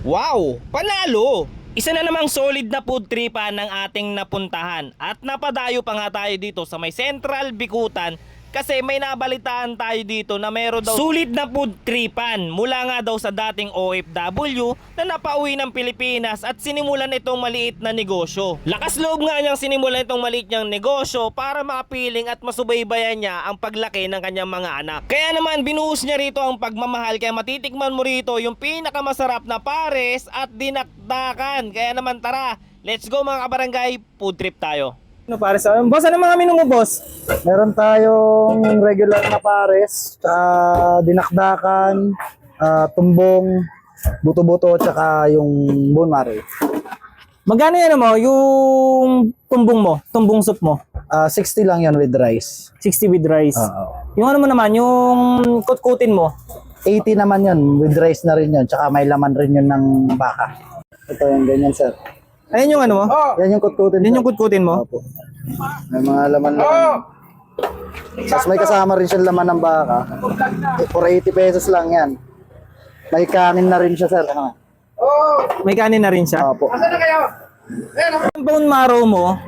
Wow! Panalo! Isa na namang solid na food tripan ng ating napuntahan at napadayo pa nga tayo dito sa may Central Bikutan kasi may nabalitaan tayo dito na meron daw sulit na food tripan mula nga daw sa dating OFW na napauwi ng Pilipinas at sinimulan itong maliit na negosyo. Lakas loob nga niyang sinimulan itong maliit niyang negosyo para makapiling at masubaybayan niya ang paglaki ng kanyang mga anak. Kaya naman binuhos niya rito ang pagmamahal kaya matitikman mo rito yung pinakamasarap na pares at dinakdakan. Kaya naman tara, let's go mga kabarangay, food trip tayo. Ano pares? Um, boss, ano mga menu mo, boss? Meron tayong regular na pares, uh, dinakdakan, ah, tumbong, buto-buto, tsaka yung bone marrow. Magkano yan mo? Yung tumbong mo, tumbong soup mo. Ah, 60 lang yan with rice. 60 with rice. Oo. Yung ano mo naman, yung kutkutin mo. 80 naman yun, with rice na rin yun, tsaka may laman rin yun ng baka. Ito yung ganyan, sir. Ayun yung ano mo? Yan yung kutkutin. Yan yung kutkutin mo? Opo. May mga laman lang. Tapos may kasama rin siyang laman ng baka. For 80 pesos lang yan. May kanin na rin siya, sir. Ano? May kanin na rin siya. Opo. Yung bone marrow mo,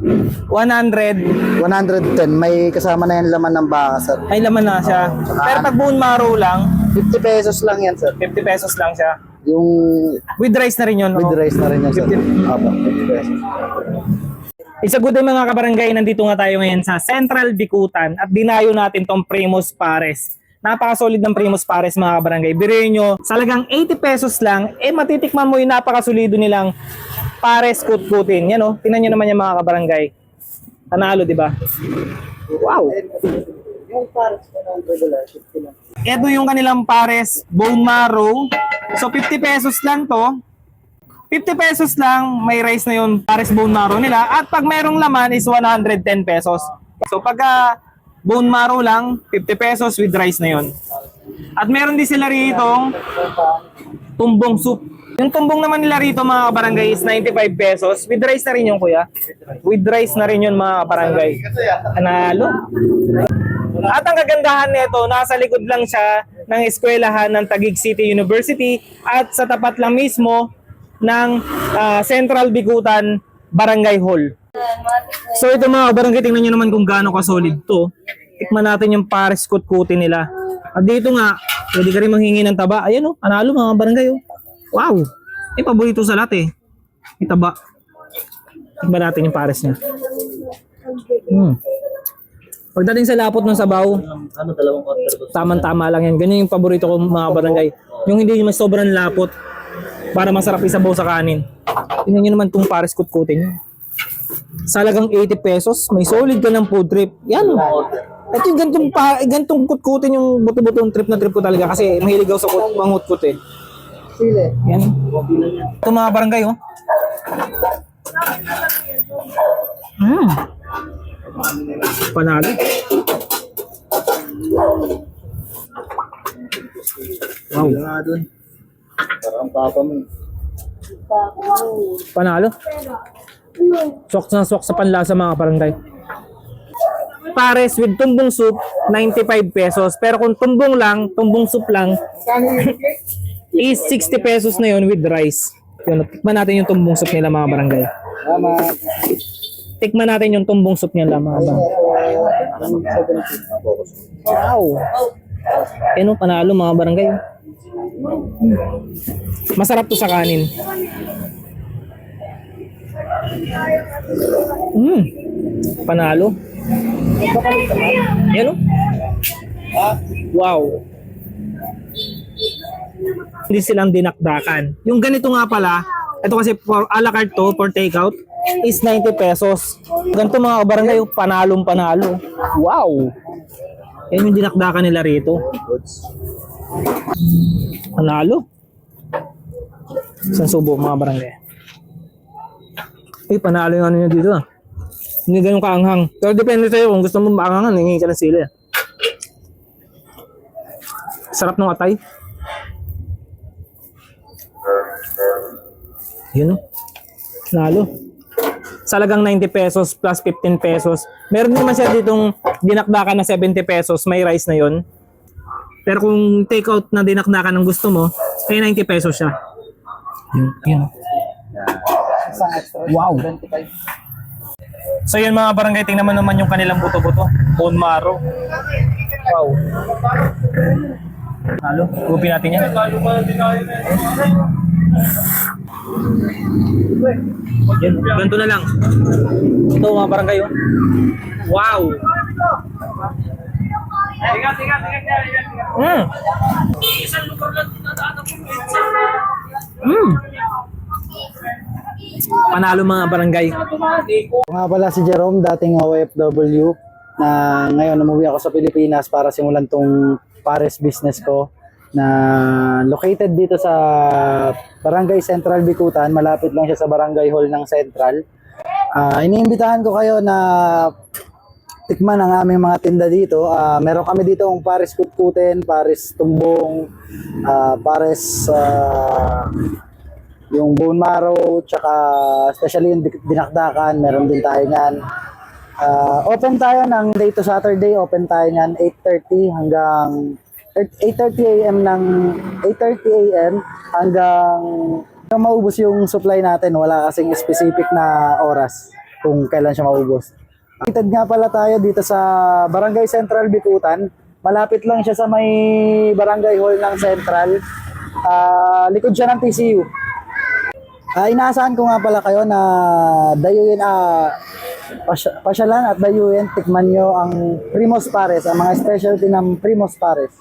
100, 110, may kasama na yan laman ng baka, sir. may laman na siya. Pero pag bone marrow lang, 50 pesos lang yan, sir. 50 pesos lang siya. Yung With rice na rin yun. with rice na rin yan, sir. 50. Opo, 50 pesos. Isa good day mga kabarangay, nandito nga tayo ngayon sa Central Bikutan at dinayo natin tong Primus Pares. Napakasolid ng Primus Pares mga kabarangay. Biruin nyo, salagang 80 pesos lang, eh matitikman mo yung napakasolido nilang Pares kutkutin. Yan o, tingnan nyo naman yung mga kabarangay. Panalo, di ba? Wow! Yung pares ko ng regular, 50 lang. Ito yung kanilang Pares bone marrow. So 50 pesos lang to. 50 pesos lang, may rice na yung Pares bone marrow nila. At pag merong laman is 110 pesos. So pagka bone marrow lang, 50 pesos with rice na yon. At meron din sila rito tumbong soup. Yung tumbong naman nila rito mga kabarangay is 95 pesos. With rice na rin yung kuya. With rice na rin yun mga kabarangay. Analo. At ang kagandahan nito, nasa likod lang siya ng eskwelahan ng Taguig City University at sa tapat lang mismo ng ah, Central Bikutan Barangay Hall. So ito mga barangay, tingnan nyo naman kung gaano ka-solid to. Tikman natin yung pares kutkutin nila. At dito nga, pwede ka rin manghingi ng taba. Ayan o, panalo mga barangay o. Wow! Eh, paborito sa lahat eh. May taba. Tikman natin yung pares niya. Hmm. Pagdating sa lapot ng sabaw, Ano, dalawang order ko? Taman-tama lang yan. Ganyan yung paborito ko mga barangay. Yung hindi mas sobrang lapot para masarap isabaw sa kanin. Tingnan nyo naman itong pares kutkutin nyo. Salagang 80 pesos, may solid ka ng food trip. Yan. Ito yung gantong, pa, gantong kutkutin yung buto-butong trip na trip ko talaga kasi mahilig ako sa kut, mangutkut eh. Yan. Ito mga barangay oh. Mm. Panalo. Wow. Parang papa mo. Panalo. Swak na swak sa panlasa mga barangay. Pares with tumbong soup, 95 pesos. Pero kung tumbong lang, tumbong soup lang, is 60 pesos na yun with rice. Yun, tikman natin yung tumbong soup nila mga barangay. Tama. Tikman natin yung tumbong soup nila mga barangay. Wow! Eh no, panalo mga barangay. Masarap to sa kanin. Mm. Panalo. Yan o. Wow. Hindi silang dinakdakan. Yung ganito nga pala, ito kasi for a la carte to, for takeout, is 90 pesos. Ganito mga kabarangay, panalong panalo. Wow! Yan yung dinakdakan nila rito. Panalo. Isang subo mga barangay. Eh, panalo yung ano nyo dito ah. Hindi ganun kaanghang. Pero depende sa'yo kung gusto mo maangangan, hingi ka ng sili. ah. Sarap ng atay. Yun oh. Lalo. Salagang 90 pesos plus 15 pesos. Meron naman siya ditong dinakdakan na 70 pesos. May rice na yon. Pero kung take out na dinakdakan ng gusto mo, Kaya 90 pesos siya. Yun, yun. Wow. 25. So yun mga barangay, tingnan mo naman yung kanilang buto-buto. Bone marrow. Wow. Halo, gupin natin yan. Yan, ganito na lang. Ito mga barangay oh. Wow. Mm. Mm. Panalo mga barangay. Nga pala si Jerome, dating OFW, na ngayon umuwi ako sa Pilipinas para simulan tong Pares business ko na located dito sa Barangay Central Bikutan, malapit lang siya sa Barangay Hall ng Central. Ah, iniimbitahan ko kayo na tikman ang aming mga tinda dito. Ah, meron kami dito ang Pares Kutkutin, Pares Tumbong, ah, Pares ah, yung bone marrow, tsaka especially yung dinakdakan, meron din tayo niyan. Ah, open tayo ng day to Saturday, open tayo niyan 8.30 hanggang 8.30 a.m. ng 8.30 a.m. hanggang hanggang maubos yung supply natin. Wala kasing specific na oras kung kailan siya maubos. Kitad nga pala tayo dito sa Barangay Central Bikutan. Malapit lang siya sa may Barangay Hall ng Central. Ah, likod siya ng TCU. Ah, inaasahan ko nga pala kayo na dayuin ah pasya- pasyalan at dayuin tikman nyo ang Primos Pares, ang mga specialty ng Primos Pares.